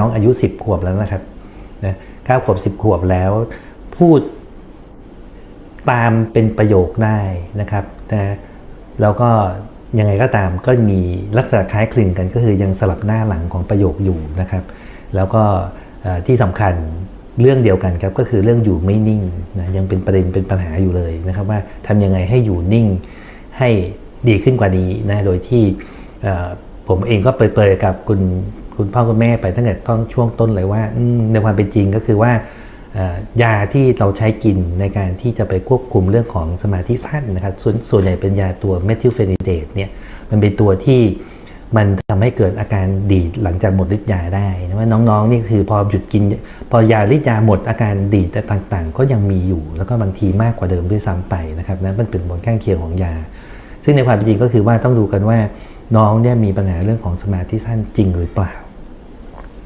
น้องอายุ 10 ขวบแล้วนะครับนะเก้าขวบ 10 ขวบแล้วพูดตามเป็นประโยคได้นะครับนะแล้วก็ยังไงก็ตามก็มีลักษณะคล้ายคลึงกันก็คือยังสลับหน้าหลังของประโยคอยู่นะครับ แล้วก็ที่สำคัญเรื่องเดียวกันครับก็คือเรื่องอยู่ไม่นิ่งนะยังเป็นประเด็นเป็นปัญหาอยู่เลยนะครับ ว่าทำยังไงให้อยู่นิ่งให้ดีขึ้นกว่านี้นะโดยที่ผมเองก็เปรยๆกับคุณ คุณพ่อคุณแม่ไปตั้งแต่ต้นช่วงต้นเลยว่าในความเป็นจริงก็คือว่ายาที่เราใช้กินในการที่จะไปควบคุมเรื่องของสมาธิสั้นนะครับส่วนส่วนใหญ่เป็นยาตัวเมทิลเฟนิเดตเนี่ยมันเป็นตัวที่มันทำให้เกิดอาการดีดหลังจากหมดฤทธิ์ยาได้นะว่าน้องๆนี่คือพอหยุดกิน พอยาฤทธิ์ยาหมดอาการดีดแต่ต่างๆ ก็ยังมีอยู่ แล้วก็บางทีมากกว่าเดิมด้วยซ้ำไปนะครับนั่นมันเป็นผลข้างเคียงของยา ซึ่งในความเป็นจริงก็คือว่าต้องดูกันว่าน้องเนี่ยมีปัญหาเรื่องของสมาธิสั้นจริงหรือเปล่า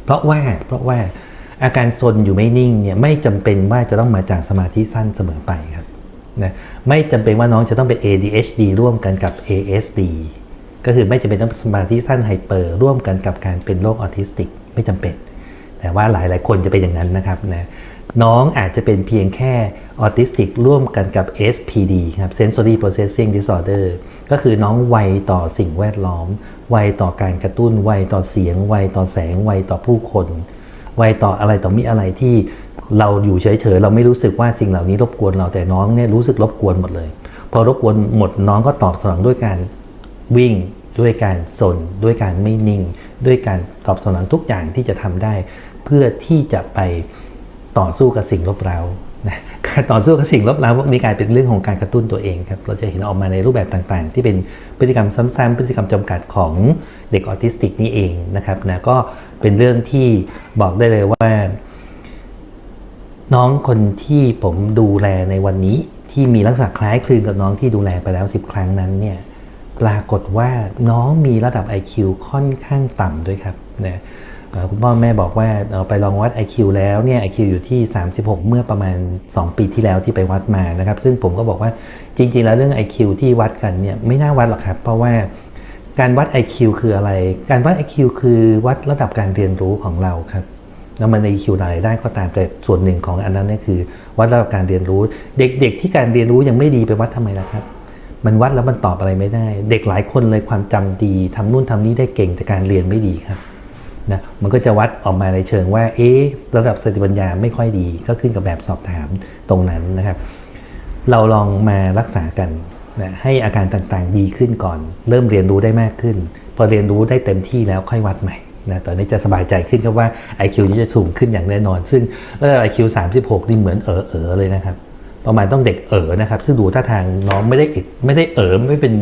เพราะว่าเพราะว่าอาการซนอยู่ไม่นิ่งเนี่ยไม่จำเป็นว่าจะต้องมาจากสมาธิสั้นเสมอไปครับนะไม่จำเป็นว่าน้องจะต้องเป็น ADHD ร่วมกันกับ ASD ก็คือไม่จำเป็นต้องสมาธิสั้นไฮเปอร์ร่วมกันกับการเป็นโรคออทิสติกไม่จำเป็น แต่ว่าหลายๆ คนจะเป็นอย่างนั้นนะครับนะ น้องอาจจะเป็นเพียงแค่ออทิสติกร่วมกันกับ SPD ครับ Sensory Processing Disorder ก็คือน้องไวต่อสิ่งแวดล้อม ไวต่อการกระตุ้น ไวต่อเสียง ไวต่อแสง ไวต่อผู้คน ไวต่ออะไรต่อมีอะไรที่เราอยู่เฉยๆ เราไม่รู้สึกว่าสิ่งเหล่านี้รบกวนเราแต่น้องเนี่ยรู้สึกรบกวนหมดเลย พอรบกวนหมดน้องก็ตอบสนองด้วยการวิ่งด้วยการสนด้วยการไม่นิ่ง ด้วยการตอบสนองทุกอย่างที่จะทำได้ เพื่อที่จะไป ต่อสู้กับสิ่งรบเร้านะการต่อสู้กับสิ่งรบเร้ามีกลายเป็นเรื่องของการกระตุ้นตัวเองครับ เราจะเห็นออกมาในรูปแบบต่างๆ ที่เป็นพฤติกรรมซ้ำๆพฤติกรรมจำกัดของเด็กออทิสติกนี่เองนะครับนะก็เป็นเรื่องที่บอกได้เลยว่า น้องคนที่ผมดูแลในวันนี้ที่มีลักษณะคล้ายคลึงกับน้องที่ดูแลไปแล้ว 10 ครั้งนั้นเนี่ยปรากฏว่าน้องมีระดับ IQ ค่อนข้างต่ำด้วยครับนะ คุณพ่อแม่บอกว่าเอ่อไปลองวัด IQ แล้วเนี่ย IQ อยู่ที่ 36 เมื่อประมาณ 2 ปีที่แล้วที่ไปวัดมานะครับ ซึ่งผมก็บอกว่าจริง ๆ แล้วเรื่อง IQ ที่วัดกันเนี่ยไม่น่าวัดหรอกครับ เพราะว่าการวัด IQ คืออะไร การวัด IQ คือวัดระดับการเรียนรู้ของเราครับแล้วมันใน EQ อะไรได้ก็ตามแต่ส่วนหนึ่งของอันนั้นนี่คือ วัดระดับการเรียนรู้ เด็กๆ ที่การเรียนรู้ยังไม่ดีไปวัดทำไมล่ะครับ มันวัดแล้วมันตอบอะไรไม่ได้ เด็กหลายคนเลยความจำดีทำนู่นทำนี่ได้เก่งแต่การเรียนไม่ดีครับ นะมันก็จะวัดออกมาในเชิงว่าเอ๊ะระดับสติปัญญาไม่ค่อยดี ก็ขึ้นกับแบบสอบถามตรงนั้นนะครับ เราลองมารักษากันนะให้อาการต่างๆดีขึ้นก่อน เริ่มเรียนรู้ได้มากขึ้น พอเรียนรู้ได้เต็มที่แล้วค่อยวัดใหม่นะตอนนี้จะสบายใจขึ้นก็ว่า IQ นี้จะสูงขึ้นอย่างแน่นอน ซึ่งระดับ IQ 36 นี่เหมือนเออเออเลยนะครับประมาณต้องเด็กเอ๋อนะครับ ซึ่งดูท่าทางน้องไม่ได้ไม่ได้เอ๋อไม่เป็น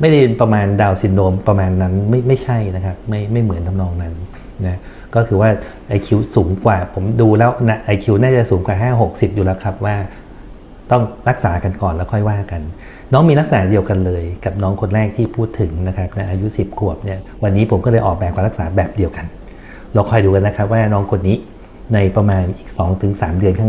ไม่ได้ประมาณดาวซินโดรมประมาณนั้นไม่ไม่ใช่นะครับ ไม่ไม่เหมือนทำนองนั้น นะก็คือว่า IQ สูงกว่า ผมดูแล้วนะ IQ น่าจะสูงกว่า 5 60 อยู่แล้วครับว่า ต้องรักษากันก่อนแล้วค่อยว่ากัน น้องมีลักษณะเดียวกันเลย กับน้องคนแรกที่พูดถึงนะครับนะอายุ 10 ขวบเนี่ยวันนี้ผมก็เลยออกแบบการรักษาแบบเดียวกัน เราคอยดูกันนะครับว่าน้องคนนี้ในประมาณอีก 2-3 เดือนข้างหน้า